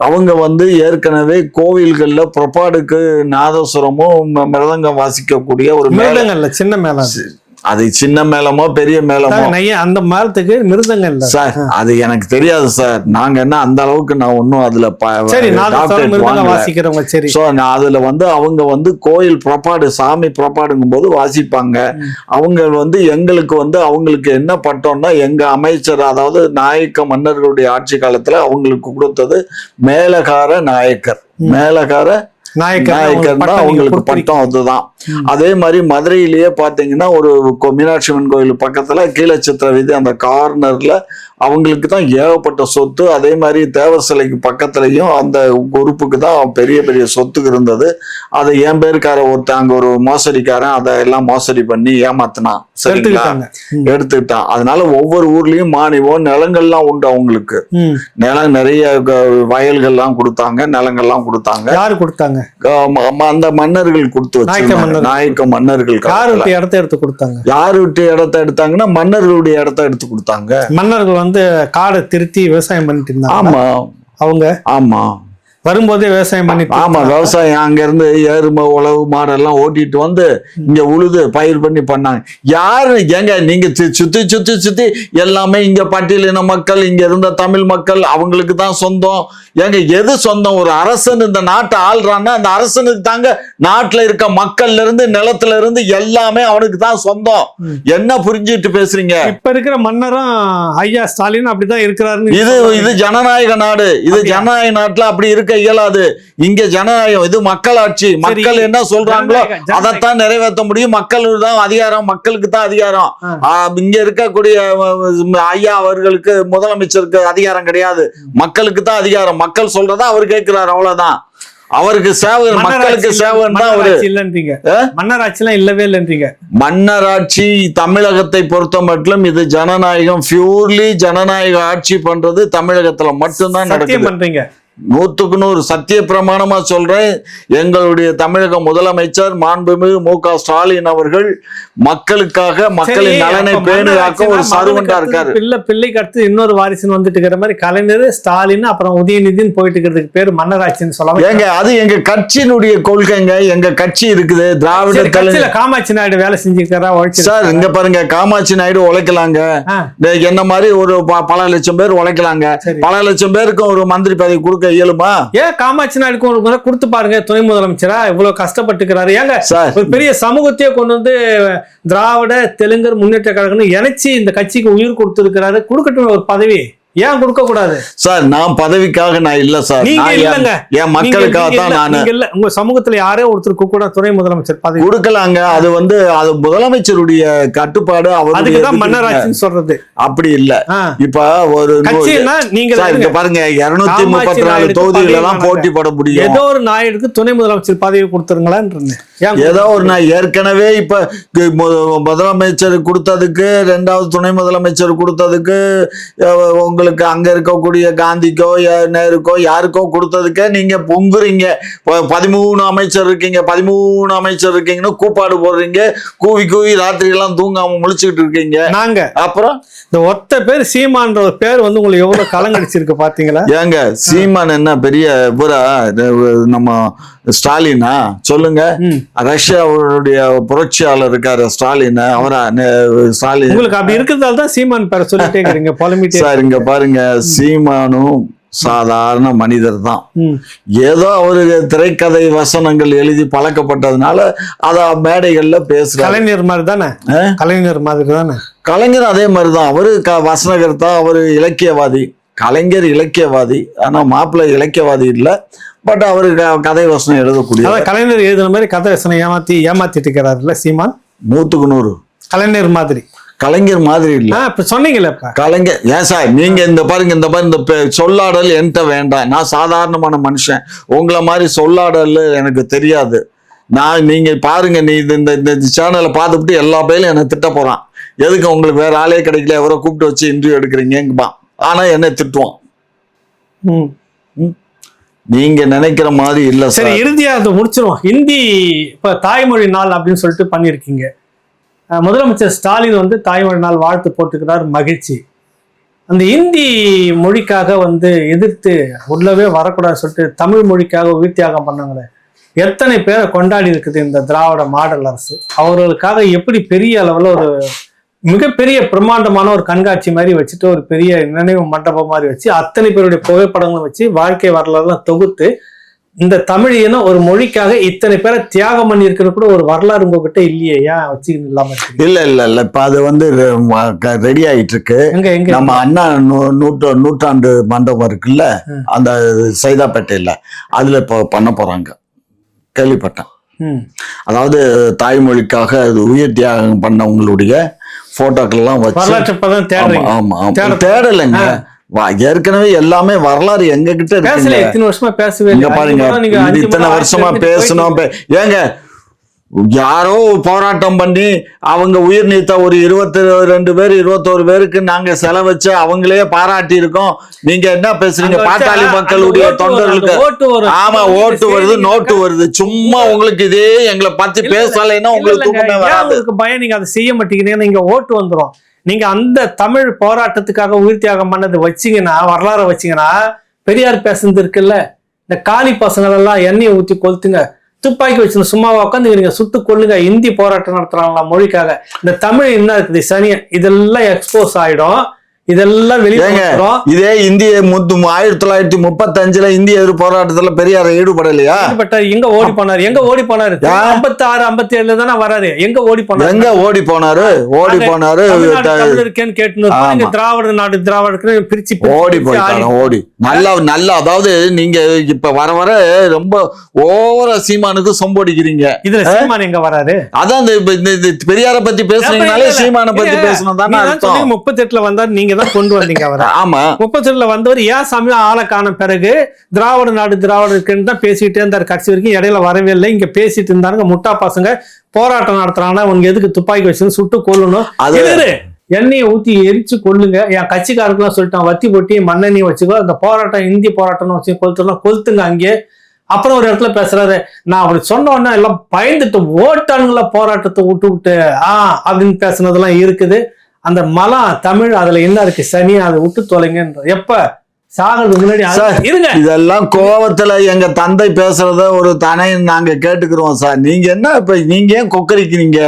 அவங்க வந்து ஏற்கனவே கோவில்கள்ல புறப்பாடுக்கு நாதசுரமும் ம- மிருதங்கம் வாசிக்கக்கூடிய ஒரு இல்ல சின்ன மேளம். அது. சின்ன மேளமோ பெரிய மேளமோ? அந்த மேளத்துக்கு மிருதங்க சார் அது எனக்கு தெரியாது சார். நாங்க என்ன அந்த அளவுக்கு நான் ஒன்றும் அதுல. வாசிக்கிறவங்க சரி. ஸோ நான் அதுல வந்து அவங்க வந்து கோயில் புறப்பாடு சாமி புறப்பாடுங்கும் போது வாசிப்பாங்க. அவங்க வந்து எங்களுக்கு வந்து அவங்களுக்கு என்ன பட்டோம்னா எங்க அமைச்சர் அதாவது நாயக்க மன்னர்களுடைய ஆட்சி காலத்துல அவங்களுக்கு கொடுத்தது மேலகார நாயக்கர். மேலகார நாயக்கர் தான் அவங்களுக்கு. பட்டம் அதுதான். அதே மாதிரி மதுரையிலேயே பாத்தீங்கன்னா ஒரு மீனாட்சி அம்மன் கோயில் பக்கத்துல கீழச்சித்திர வீதி அந்த கார்னர்ல அவங்களுக்கு தான் ஏகப்பட்ட சொத்து. அதே மாதிரி தேவர் சிலைக்கு பக்கத்துலயும் அந்த குரூப்புக்கு தான் பெரிய பெரிய சொத்து இருந்தது. அதை என் பேருக்கார ஒருத்தன் அங்க ஒரு மோசடிக்காரன் அதை எல்லாம் மோசடி பண்ணி ஏமாத்தினான் சரிங்களா. எடுத்துக்கிட்டான். அதனால ஒவ்வொரு ஊர்லயும் மானியம் நிலங்கள்லாம் உண்டு அவங்களுக்கு. நிலம் நிறைய வயல்கள்லாம் கொடுத்தாங்க நிலங்கள்லாம் கொடுத்தாங்க. யாரு கொடுத்தாங்க? அந்த மன்னர்கள் கொடுத்து மன்னர்கள். நாயக்க மன்னர்கள் யாரு காலத்துல. விட்டு இடத்த எடுத்து கொடுத்தாங்க? யார் விட்டு இடத்த எடுத்தாங்கன்னா மன்னர்களுடைய இடத்த எடுத்து கொடுத்தாங்க. மன்னர்கள் வந்து காடை திருத்தி விவசாயம் பண்ணிட்டு இருந்தாங்க ஆமா. அவங்க? ஆமா. வரும்போதே விவசாயம் பண்ணிட்டு ஆமா. விவசாயம் அங்க இருந்து எருமை உழவு மாடெல்லாம் ஓட்டிட்டு வந்து இங்க உழுது பயிர் பண்ணி பண்ணாங்க. யாரு? ஏங்க நீங்க சுத்தி சுத்தி சுத்தி எல்லாமே இங்க பட்டியலின மக்கள் இங்க இருந்த தமிழ் மக்கள் அவங்களுக்கு தான் சொந்தம். ஏங்க எது சொந்தம்? ஒரு அரசன் இந்த நாட்டை ஆள்றான்னா அந்த அரசனுக்கு தாங்க நாட்டுல இருக்க மக்கள்ல இருந்து நிலத்துல இருந்து எல்லாமே அவனுக்கு தான் சொந்தம். என்ன புரிஞ்சுட்டு பேசுறீங்க? இப்ப இருக்கிற மன்னரும் ஐயா ஸ்டாலின் அப்படிதான் இருக்கிறாருன்னு இது இது ஜனநாயக நாடு. இது? ஜனநாயக நாட்டுல அப்படி இருக்க இயலாது. இங்க ஜனநாயகம் இது மக்களாட்சி. மக்கள் என்ன சொல்றாங்களோ அதைத்தான் நிறைவேற்ற முடியும். மக்கள் தான் அதிகாரம் மக்களுக்கு தான் அதிகாரம். இங்க இருக்கக்கூடிய ஐயா அவர்களுக்கு முதலமைச்சருக்கு அதிகாரம் கிடையாது. மக்களுக்கு தான் அதிகாரம். மக்கள் சொல்றதா அவர் கேட்கிறாரு அவ்வளவுதான். அவருக்கு சேவகர் மக்களுக்கு சேவகன் தான் அவரு. மன்னராட்சி எல்லாம் இல்லவே இல்லன்றீங்க. மன்னராட்சி தமிழகத்தை பொறுத்த மட்டும் இது ஜனநாயகம். பியூர்லி ஜனநாயக ஆட்சி பண்றது தமிழகத்துல மட்டும்தான் நடக்குது. பண்றீங்க. நூத்துக்கு நூறு சத்திய பிரமாணமா சொல்றேன். எங்களுடைய தமிழக முதலமைச்சர் மாண்புமிகு மு க ஸ்டாலின் அவர்கள் மக்களுக்காக மக்களின் நலனை பேணுகாக்க ஒரு சர்வெண்டா இருக்காரு. பிள்ளை பிள்ளைக்கு அடுத்து இன்னொரு வாரிசுன்னு வந்துட்டு இருக்கிற மாதிரி கலைஞர் ஸ்டாலின் அப்புறம் உதயநிதின்னு போயிட்டு இருக்கிறதுக்கு பேரு மன்னராட்சின்னு சொல்லலாம் ஏங்க அது எங்க கட்சியினுடைய கொள்கைங்க. எங்க கட்சி இருக்குது. திராவிட கட்சியில காமாட்சி நாயுடு வேலை செஞ்சுக்கிறா சார் இங்க பாருங்க காமாட்சி நாயுடு உழைக்கலாங்க. என்ன மாதிரி ஒரு பல லட்சம் பேர் உழைக்கலாங்க. பல லட்சம் பேருக்கு ஒரு மந்திரி பதவி கொடுக்க இயலுமா? ஏன் காமாட்சி நாயுடுக்கு ஒரு முறை கொடுத்து பாருங்க துணை முதலமைச்சரா? இவ்வளவு கஷ்டப்பட்டுக்கிறாரு. ஏங்க ஒரு பெரிய சமூகத்தையே கொண்டு வந்து திராவிட தெலுங்கர் முன்னேற்ற கழகம்னு இணைச்சு இந்த கட்சிக்கு உயிர் கொடுத்திருக்கிறாரு. கொடுக்கட்டும் ஒரு பதவி. ஏன் கொடுக்க கூடாது? சார் நான் பதவிக்காக நான் இல்ல சார். நீங்க இல்லங்க. என் மக்களுக்காக தான் நான் இல்ல. உங்க சமூகத்துல யாரே ஒருத்தருக்கு கூட துணை முதலமைச்சர் பதவி கொடுக்கலாங்க. அது வந்து அது முதலமைச்சருடைய கட்டுப்பாடு அவருடைய அதுக்கு தான் மன்னராட்சின்னு சொல்றது. அப்படி இல்ல. இப்ப ஒரு நீங்க இங்க பாருங்க இருநூத்தி முப்பத்தி நாலு தொகுதிகள் எல்லாம் போட்டி போட முடியும். ஏதோ ஒரு நாயுடுக்கு துணை முதலமைச்சர் பதவி கொடுத்துருங்களான்னு ஏதோ ஒரு நான் ஏற்கனவே இப்ப முதலமைச்சர் கொடுத்ததுக்கு ரெண்டாவது துணை முதலமைச்சர் கொடுத்ததுக்கு அஹ், உங்களுக்கு அங்க இருக்கக்கூடிய காந்திக்கோ நேருக்கோ யாருக்கோ கொடுத்ததுக்கே நீங்க பொங்குறீங்க. பதிமூணு அமைச்சர் இருக்கீங்க பதிமூணு அமைச்சர் இருக்கீங்கன்னு கூப்பாடு போடுறீங்க. கூவி கூவி ராத்திரி எல்லாம் தூங்காம முழிச்சுக்கிட்டு இருக்கீங்க. நாங்க. அப்புறம்? இந்த ஒத்த பேர் சீமான்ற ஒரு பேர் வந்து உங்களுக்கு எவ்வளவு கலங்கடிச்சிருக்கு பாத்தீங்களா? ஏங்க சீமான் என்ன பெரிய இது நம்ம ஸ்டாலினா? சொல்லுங்க. ரஷ்யாவுடைய புரட்சியாளர் இருக்காரு ஸ்டாலின். அவரா? ஸ்டாலின். உங்களுக்கு அப்படி இருக்கிறதால தான் சீமான் பேரை சொல்லிட்டே இருக்கிறீங்க *laughs* புலம்பிட்டே சார் இங்க பாருங்க சீமானும் சாதாரண மனிதர் தான். ஏதோ அவரு திரைக்கதை வசனங்கள் எழுதி பழக்கப்பட்டதுனால அத மேடைகள்ல பேசுறாரு. கலைஞர் மாதிரி தானே? கலைஞர் மாதிரி தானே கலைஞர் அதே மாதிரிதான். அவரு க வசனகர்த்தா அவரு இலக்கியவாதி. கலைஞர் இலக்கியவாதி. ஆனா மாப்பிள்ளை இலக்கியவாதி இல்ல. பட் அவரு கதை வசனம் எழுதக்கூடிய கலைஞர் எழுதுன மாதிரி கதை வசனம் ஏமாத்தி ஏமாத்திட்டு இருக்கிறாருல்ல சீமான்? நூத்துக்கு நூறு. கலைஞர் மாதிரி. கலைஞர் மாதிரி இல்ல. இப்ப சொன்னீங்கல்ல கலைஞர் ஏன் சார் நீங்க இந்த பாருங்க இந்த பாருங்க இந்த சொல்லாடல் என்கிட்ட வேண்டாம். நான் சாதாரணமான மனுஷன். உங்களை மாதிரி சொல்லாடல் எனக்கு தெரியாது. நான் நீங்க பாருங்க நீ இந்த இந்த சேனலை பார்த்துட்டு எல்லா பேரும் என்னை திட்ட போறான். எதுக்கு உங்களுக்கு வேற ஆளே கிடைக்கல எவரோ கூப்பிட்டு வச்சு இன்டர்வியூ எடுக்கிறீங்கம்பான். ஆனா என்னை திட்டுவான். ம். நீங்க நினைக்கிற மாதிரி இல்ல சரி சார். இறுதியா அதை முடிச்சிருவோம். ஹிந்தி இப்ப தாய்மொழி நாள் அப்படின்னு சொல்லிட்டு பண்ணியிருக்கீங்க. முதலமைச்சர் ஸ்டாலின் வந்து தாய்மொழி நாள் வாழ்த்து போட்டுக்கிறார் மகிழ்ச்சி. அந்த இந்தி மொழிக்காக வந்து எதிர்த்து உள்ளவே வரக்கூடாதுன்னு சொல்லிட்டு தமிழ் மொழிக்காக உயிர்த்தியாகம் பண்ணாங்களே எத்தனை பேரை கொண்டாடி இருக்குது இந்த திராவிட மாடல் அரசு? அவர்களுக்காக எப்படி பெரிய அளவில் ஒரு மிகப்பெரிய பிரம்மாண்டமான ஒரு கண்காட்சி மாதிரி வச்சுட்டு ஒரு பெரிய நினைவு மண்டபம் மாதிரி வச்சு அத்தனை பேருடைய புகைப்படங்களும் வச்சு வாழ்க்கை வரலாறுலாம் தொகுத்து இந்த தமிழ் இனம் ஒரு மொழிக்காக இத்தனை பேரை தியாகம் பண்ணியிருக்கிற கூட ஒரு வரலாறு உங்ககிட்ட இல்லையே? ஏன் வச்சுக்கிட்டு இல்லாம இல்ல இல்ல இல்ல. இப்ப அது வந்து ரெடி ஆயிட்டு இருக்கு? நம்ம அண்ணா நூற்று நூற்றாண்டு மண்டபம் இருக்குல்ல. அந்த சைதாப்பேட்டையில. அதுல இப்போ பண்ண போறாங்க. கேள்விப்பட்டேன். அதாவது தாய்மொழிக்காக உயிர் தியாகம் பண்ணவங்களுடைய போட்டோக்கள் எல்லாம் வச்சு தேடலைங்க. ஏற்கனவே எல்லாமே வரலாறு எங்க கிட்ட எத்தனை வருஷமா பேசவே பாருங்க இத்தனை வருஷமா பேசணும் ஏங்க யாரோ போராட்டம் பண்ணி அவங்க உயிர் நீத்த ஒரு இருபத்தி ரெண்டு பேர் இருபத்தோரு பேருக்கு நாங்க செலவச்சு அவங்களே பாராட்டி இருக்கோம். நீங்க என்ன பேசுறீங்க? பாட்டாளி மக்களுடைய தொண்டர்களுக்கு. ஆமா ஓட்டு வருது நோட்டு வருது. சும்மா உங்களுக்கு இதே எங்களை பத்தி பேசலைன்னா உங்களுக்கு பயம்? நீங்க அதை செய்ய மாட்டீங்கன்னா நீங்க ஓட்டு வந்துரும். நீங்க அந்த தமிழ் போராட்டத்துக்காக உயிர் தியாகம் பண்ணது வச்சீங்கன்னா வரலாறு வச்சீங்கன்னா பெரியார் பேசுனது இருக்குல்ல? இந்த காலி பசங்களெல்லாம் எண்ணெயை ஊத்தி கொளுத்துங்க. துப்பாக்கி வச்சு சும்மாவா உட்காந்து நீங்க சுட்டு கொள்ளுங்க இந்தி போராட்டம் நடத்துறாங்களா மொழிக்காக. இந்த தமிழ் என்ன இருக்குது சனியன். இதெல்லாம் எக்ஸ்போஸ் ஆயிடும். இதெல்லாம் வெளியே. இதே இந்திய முத்து ஆயிரத்தி தொள்ளாயிரத்தி முப்பத்தஞ்சுல இந்திய எதிர்ப்பு போராட்டத்துல பெரியார் ஈடுபடலையா. எங்க ஓடி போனாரு? எங்க ஓடி போனாரு? ஐம்பத்தி ஆறு ஐம்பத்தி ஏழுல தானே வராரு. எங்க ஓடி போனாரு? எங்க ஓடி போனாரு? ஓடி போனாரு இருக்கேன்னு. இங்க திராவிட நாடு திராவிடக்கு பிரிச்சு ஓடி போயிட்டாங்க ஓடி. நல்லா நல்லா அதாவது நீங்க இப்ப வர வர ரொம்ப ஓவரா சீமானுக்கு சொம்படிக்கிறீங்க. இதுல சீமான் எங்க வராரு? அதான் இந்த பெரியார பத்தி பேசுனீங்கனாலே சீமானை பத்தி பேசணும் தானே முப்பத்தி எட்டுல வந்தாரு நீங்க தான் கொண்டு வந்தீங்க அவரை. ஆமா. முப்பத்தி எட்டுல வந்தவர் ஏன் சாமி ஆளை காண பிறகு திராவிட நாடு திராவிட இருக்குன்னு தான் பேசிட்டே இருந்தார். கட்சி வரைக்கும் இடையில வரவே இல்லை. இங்க பேசிட்டு இருந்தாருங்க. முட்டா பசங்க போராட்டம் நடத்துறாங்கன்னா உனக்கு எதுக்கு துப்பாக்கி வச்சு சுட்டு கொல்லணும். அது. எண்ணெயை ஊத்தி எரிச்சு கொல்லுங்க. என் கட்சிக்காரருக்குலாம் சொல்லிட்டான். வத்தி பொட்டி மண்ணெண்ணெய் வச்சுக்கோ. அந்த போராட்டம் இந்தி போராட்டம்னு வச்சு கொளுத்துலாம் கொளுத்துங்க அங்கே அப்புறம் ஒரு இடத்துல பேசுறாரு. நான் அப்படி சொன்ன உடனே எல்லாம் பயந்துட்டு ஓட்டானுங்கள போராட்டத்தை விட்டு விட்டு ஆ அப்படின்னு பேசுனதெல்லாம் இருக்குது. அந்த மலம் தமிழ் அதுல என்ன இருக்குது சனி அதை விட்டு தொலைங்கன்ற எப்ப? சாகிறதுக்கு முன்னாடி இருங்க. இதெல்லாம் கோவத்துல எங்க தந்தை பேசுறத ஒரு தனை நாங்க கேட்டுக்கிறோம் சார். நீங்க என்ன இப்ப நீங்க ஏன் கொக்கரிக்கிறீங்க?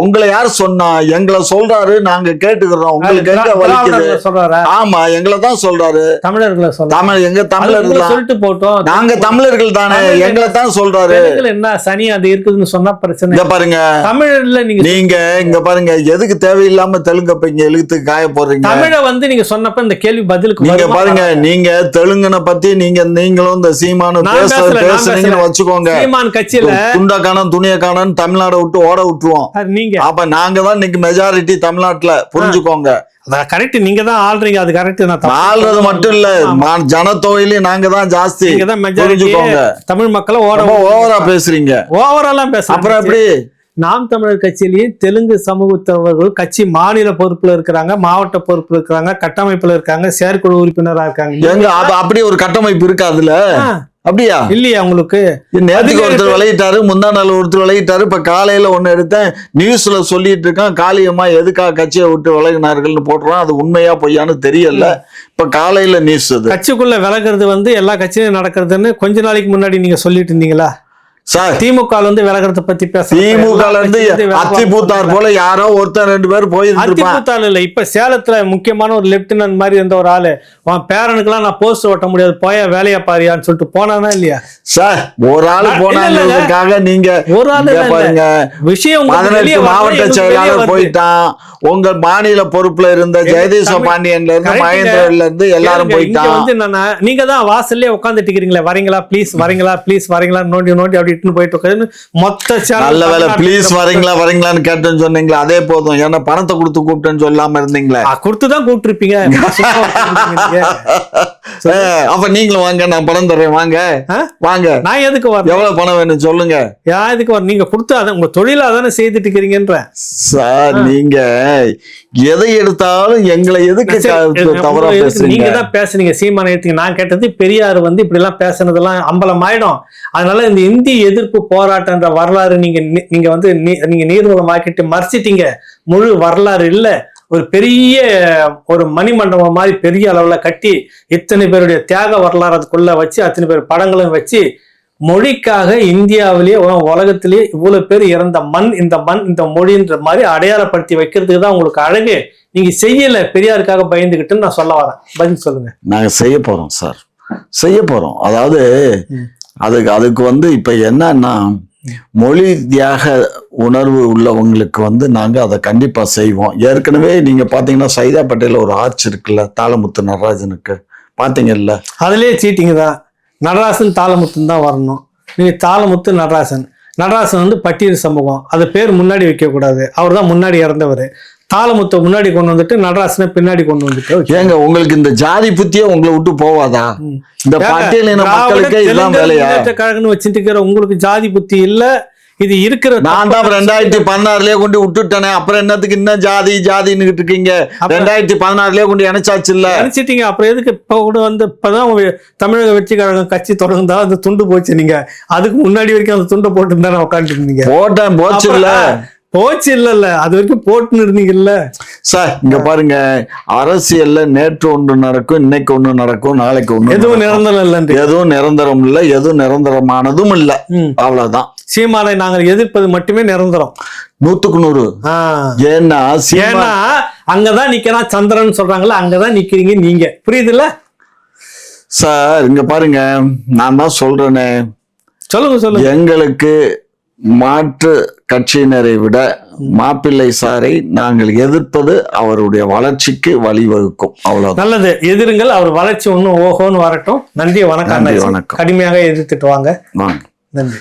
உங்களை யார் சொன்னா? எங்களை சொல்றாரு நாங்க கேட்டுக்கிறோம். உங்களுக்கு எங்க வலிக்குது? சொல்றாரா? ஆமா எங்களை தான் சொல்றாரு. தமிழர்களை சொல்றாரு? தமிழ் எங்க தமிழர்கள் சொல்லிட்டு போட்டோம். நாங்க தமிழர்கள் தானே எங்களை தான் சொல்றாரு. என்ன சனி அது இருக்குதுன்னு சொன்னா பிரச்சனை இங்க பாருங்க. தமிழ்ல நீங்க நீங்க இங்க பாருங்க எதுக்கு தேவையில்லாம தெலுங்க இப்ப இங்க இழுத்து காய போடுறீங்க? தமிழ வந்து நீங்க சொன்னப்ப இந்த கேள்வி பதிலுக்கு நீங்க? பாருங்க நீங்க தெலுங்கனை பத்தி நீங்க நீங்களும் இந்த சீமானு நான் நான் பேசுறீங்கன்னு. வச்சுக்கோங்க. சீமான் கட்சியில துணிய காணும் தமிழ்நாடை விட்டு ஓட விட்டுருவோம் நீங்க அப்ப நாங்க தான் இன்னைக்கு மெஜாரிட்டி தமிழ்நாட்டுல புரிஞ்சுக்கோங்க. கரெக்ட் நீங்க தான் ஆள்றீங்க அது கரெக்ட் நான் ஆள்றது மட்டும் இல்ல ஆமா. மா- ஜனத்தொகையிலயும் நாங்க தான் ஜாஸ்தி. புரிஞ்சுக்கோங்க. தமிழ் மக்களை ஓட ஓவரா பேசுறீங்க. ஓவராலாம் பேச அப்புறம் எப்படி? நாம் தமிழர் கட்சியிலேயே தெலுங்கு சமூகத்தவர்கள் கட்சி மாநில பொறுப்புல இருக்கிறாங்க மாவட்ட பொறுப்புல இருக்கிறாங்க கட்டமைப்புல இருக்காங்க செயற்குழு உறுப்பினரா இருக்காங்க. எங்க அப்ப அப்படி ஒரு கட்டமைப்பு இருக்கு அதுல அப்படியா? இல்லையா உங்களுக்கு? அதிகாரி ஒருத்தர் விளையிட்டாரு முந்தா நாள் ஒருத்தர் விளையிட்டாரு இப்ப காலையில ஒண்ணு எடுத்தேன் நியூஸ்ல சொல்லிட்டு இருக்கான் காளியம்மா எதுக்காக கட்சியை விட்டு விலகினார்கள்னு போடுறான் அது உண்மையா பொய்யான்னு தெரியல. இப்ப காலையில நியூஸ் அது. கட்சிக்குள்ள விலகிறது வந்து எல்லா கட்சியிலும் நடக்கிறதுன்னு கொஞ்ச நாளைக்கு முன்னாடி நீங்க சொல்லிட்டு இருந்தீங்களா? சார் திமுக இருந்து விலகிறத பத்தி பேச திமுக ல இருந்து அத்தி பூத்தார் போல யாரோ ஒருத்தர் ரெண்டு பேர் போயிருப்பான் அத்திபுத்தாள் இல்ல இப்ப சேலத்துல முக்கியமான ஒரு லெப்டினன்ட் மாதிரி இருந்த ஒரு ஆளு. உன் பேரனுக்குலாம் நான் போஸ்ட் ஓட்ட முடியாது போய வேலையா பாரியான்னு சொல்லிட்டு போனானா இல்லையா? சார் ஒரு ஆள் போனாங்கிறதுக்காக நீங்க ஒரு ஆளு. பாருங்க. விஷயம் பதினெட்டு மாவட்ட செயலாளர். போயிட்டான். உங்க மாநில பொறுப்புல இருந்த தமிழ்- பாண்டியன்ல இருந்து. மகேந்திரன்ல இருந்து எல்லாரும் போயிட்டான். வந்து என்னன்னா நீங்க தான் வாசல்லே உட்காந்துட்டு இருக்கிறீங்களே வரீங்களா? ப்ளீஸ் வரீங்களா? ப்ளீஸ் வரீங்களா? நோண்டி நோண்டி அப்படி இட்டுன்னு போயிட்டு உட்காந்து மொத்த நல்ல வேலை ப்ளீஸ் வரீங்களா வரீங்களான்னு கேட்டேன்னு சொன்னீங்களா அதே போதும். ஏன்னா பணத்தை கொடுத்து கூப்பிட்டேன்னு சொல்லாம இருந்தீங்களே. ஆ, கொடுத்துதான் கூப்பிட்டுருப்பீங்க. அப்ப நீங்களும் வாங்க நான் பணம் தர்றேன் வாங்க? வாங்க. நான் எதுக்கு வரணும்? எவ்வளவு பணம் வேணும் சொல்லுங்க. யா எதுக்கு வரணும்? நீங்க கொடுத்து அதை உங்க தொழிலா தானே செய்துட்டு இருக்கிறீங்கன்ற சார் நீங்க எதை எடுத்தாலும் எங்களை எதுக்கு தவறா பேசுறீங்க? நீங்க தான் பேசுனீங்க? சீமான எடுத்தீங்க. நான் கேட்டது பெரியார் வந்து இப்படி எல்லாம் பேசுனதெல்லாம் அம்பலம் ஆயிடும் அதனால இந்த இந்தி எதிர்ப்பு போராட்டம்ன்ற வரலாறு நீங்க நீங்க வந்து நீங்க நீர்மூலமாக்கிட்டு மறைச்சிட்டீங்க. முழு வரலாறு இல்ல. ஒரு பெரிய ஒரு மணிமண்டபம் மாதிரி பெரிய அளவுல கட்டி இத்தனை பேருடைய தியாக வரலாறு அதுக்குள்ள வச்சு அத்தனை பேர் படங்களும் வச்சு மொழிக்காக இந்தியாவிலேயே உலகத்திலேயே இவ்வளவு பேர் இறந்த மண் இந்த மண் இந்த மொழின்ற மாதிரி அடையாளப்படுத்தி வைக்கிறதுக்கு தான் உங்களுக்கு அழகு. நீங்க செய்யல பெரியாருக்காக பயந்துகிட்டுன்னு நான் சொல்ல வரேன். பதில் சொல்லுங்க. நாங்க செய்ய போறோம் சார். செய்ய போறோம். அதாவது. அதுக்கு அதுக்கு வந்து இப்ப என்னன்னா மொழி தியாக உணர்வு உள்ளவங்களுக்கு வந்து நாங்கள் அதை கண்டிப்பா செய்வோம். ஏற்கனவே நீங்க பார்த்தீங்கன்னா சைதாப்பேட்டையில ஒரு ஆர்ச் இருக்குல்ல தாளமுத்து நடராஜனுக்கு. பார்த்தீங்கல்ல அதுலயே சீட்டிங் தான். நடராசன் தாளமுத்துன்னு தான் வரணும். நீங்க தாளமுத்து நடராசன். நடராசன் வந்து பட்டியல் சமூகம். அது பேர் முன்னாடி வைக்கக்கூடாது. அவர் தான் முன்னாடி இறந்தவர். தாளமுத்தை முன்னாடி கொண்டு வந்துட்டு நடராசனை பின்னாடி கொண்டு வந்துட்டு. ஏங்க உங்களுக்கு இந்த ஜாதி புத்தியே உங்களை விட்டு போவாதா. இந்த பட்டியலின மக்களுக்கே தெலுங்கு வேலையா? கழகம்னு வச்சுட்டு இருக்கிற உங்களுக்கு ஜாதி புத்தி இல்ல இது இருக்கிற நான் தான் ரெண்டாயிரத்தி பதினாறுலயே கொண்டு விட்டுட்டேனே அப்புறம் என்னத்துக்கு இன்னும் ஜாதி ஜாதின்னு இருக்கீங்க? ரெண்டாயிரத்தி பதினாறுலயே கொண்டு இணைச்சாச்சு இல்ல? நினைச்சிட்டீங்க அப்புறம் எதுக்கு இப்ப கூட வந்து இப்பதான் தமிழக வெற்றி கழகம் கட்சி தொடர்ந்தா அந்த துண்டு போச்சு நீங்க அதுக்கு முன்னாடி வரைக்கும் அந்த துண்டை போட்டு தானே உட்காந்துட்டு இருந்தீங்க. போட்டேன் போச்சு இல்ல போச்சு இல்ல இல்ல அது வரைக்கும் போட்டுன்னு இருந்தீங்கல்ல. சார் இங்க பாருங்க. அரசியல்ல நேற்று ஒன்று நடக்கும் இன்னைக்கு ஒண்ணு நடக்கும் நாளைக்கு ஒண்ணு எதுவும். நிரந்தரம் இல்லைன்றீங்க எதுவும் நிரந்தரம் இல்ல எதுவும் நிரந்தரமானதும் இல்ல. அவ்வளவுதான். சீமானை நாங்கள் எதிர்ப்பது மட்டுமே நிரந்தரம். நூத்துக்கு நூறு. ஏன்னா ஏன்னா அங்கதான் நிக்கிறான் சந்திரன் சொல்றாங்கல்ல அங்கதான் நிக்கிறீங்க நீங்க. புரியுதுல்ல? சார் இங்க பாருங்க. நான் தான் சொல்றேனே. சொல்லுங்க சொல்லுங்க. எங்களுக்கு மாற்று கட்சியினரை விட மாப்பிள்ளை சாரை நாங்கள் எதிர்ப்பது அவருடைய வளர்ச்சிக்கு வழிவகுக்கும். அவ்வளவுதான். நல்லது. எதிருங்கள். அவர் வளர்ச்சி ஒன்றும் ஓஹோன்னு வரட்டும். நன்றி வணக்கம். நன்றி. வணக்கம். கடுமையாக எதிர்த்துட்டு வாங்க. வாங்க. நன்றி.